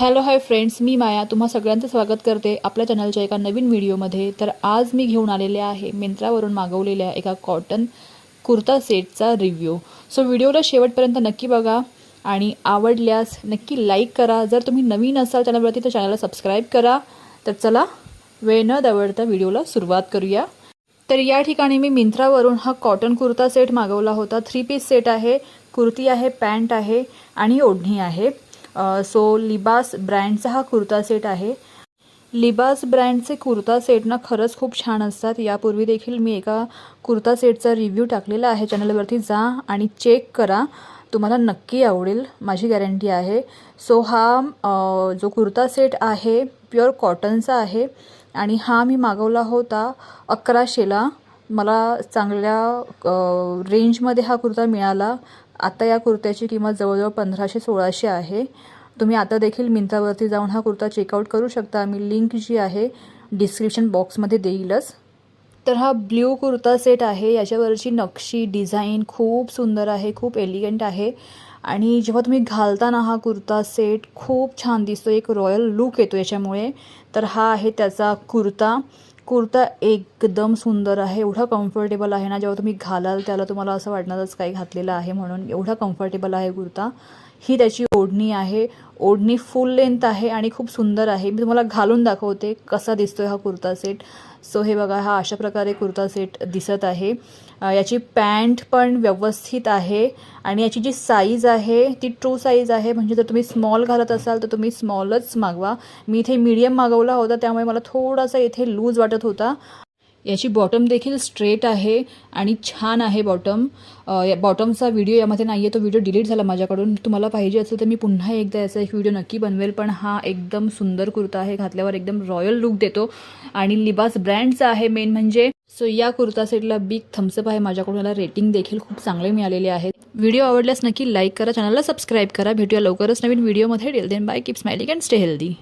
Hello hi friends मी माया. तुम्हा सगळ्यांचं स्वागत करते आपल्या चॅनलच्या एका नवीन व्हिडिओमध्ये तर आज मी घेऊन आलेले आहे मिंत्रावरून मागवलेल्या एका कॉटन कुर्ता सेटचा रिव्ह्यू सो व्हिडिओला शेवटपर्यंत नक्की बघा आणि आवडल्यास नक्की लाईक करा. जर तुम्ही नवीन असाल चॅनलवरती तर चॅनलला सबस्क्राईब करा. तर चला वेळ न दवडता व्हिडिओला सुरुवात करूया. तर या ठिकाणी मी मिंत्रावरून हा कॉटन कुर्ता सेट मागवला होता. थ्री पीस सेट आहे. कुर्ती आहे पॅन्ट आहे आणि ओढणी आहे. सो लिबास ब्रँडचा हा कुर्ता सेट आहे. लिबास ब्रँडचे कुर्ता सेट ना खरंच खूप छान असतात. यापूर्वी देखील मी एका कुर्ता सेटचा रिव्ह्यू टाकलेला आहे. चॅनलवरती जा आणि चेक करा. तुम्हाला नक्की आवडेल. माझी गॅरंटी आहे. सो हा जो कुर्ता सेट आहे प्युअर कॉटनचा आहे. आणि हा मी मागवला होता अकराशेला. मला चांगल्या रेंजमध्ये हा कुर्ता मिळाला. आता या कुर्त्याची किंमत जवळजवळ पंधराशे सोळाशे आहे. तुम्ही आता देखील मिंत्रावरती जाऊन हा कुर्ता चेकआउट करू शकता. मी लिंक जी आहे डिस्क्रिप्शन बॉक्समध्ये देईलच. तर हा ब्ल्यू कुर्ता सेट आहे. याच्यावरची नक्षी डिझाईन खूप सुंदर आहे खूप एलिगंट आहे. आणि जेव्हा तुम्ही घालताना हा कुर्ता सेट खूप छान दिसतो. एक रॉयल लुक येतो याच्यामुळे. तर हा आहे त्याचा कुर्ता. कुर्ता एकदम सुंदर आहे एवढा कम्फर्टेबल आहे ना जेव्हा तुम्ही घालाल त्याला तुम्हाला असं वाटणारच काही घातलेलं आहे म्हणून एवढा कम्फर्टेबल आहे कुर्ता. ही त्याची ओढणी आहे. ओढणी फुल लेंथ आहे आणि खूप सुंदर आहे. मी तुम्हाला घालून दाखवते कसा दिसतोय हा कुर्ता सेट सो हे बघा हा अशा प्रकारे कुर्ता सेट दिसत आहे. याची पॅन्ट पण व्यवस्थित आहे आणि याची जी साईज आहे ती ट्रू साईज आहे. म्हणजे जर तुम्ही स्मॉल घालत असाल तर तुम्ही स्मॉलच मागवा. मी इथे मीडियम मागवला होता त्यामुळे मला थोडासा इथे लूज वाटत होता. याची बॉटम देखील स्ट्रेट आहे आणि छान आहे बॉटम या बॉटमचा व्हिडिओ यामध्ये नाही आहे तो व्हिडिओ डिलीट झाला माझ्याकडून. तुम्हाला पाहिजे असेल तर मी पुन्हा एकदा याचा एक व्हिडिओ नक्की बनवेल पण हा एकदम सुंदर कुर्ता आहे घातल्यावर एकदम रॉयल लुक देतो. आणि लिबास ब्रँडचा आहे मेन म्हणजे सो या कुर्ता सेटला बिग थम्सअप आहे माझ्याकडून. याला रेटिंग देखील खूप चांगले मिळालेले आहेत. व्हिडिओ आवडल्यास नक्की लाईक करा चॅनलला सबस्क्राईब करा. भेटूया लवकरच नवीन व्हिडिओमध्ये till then bye keep smiling and stay healthy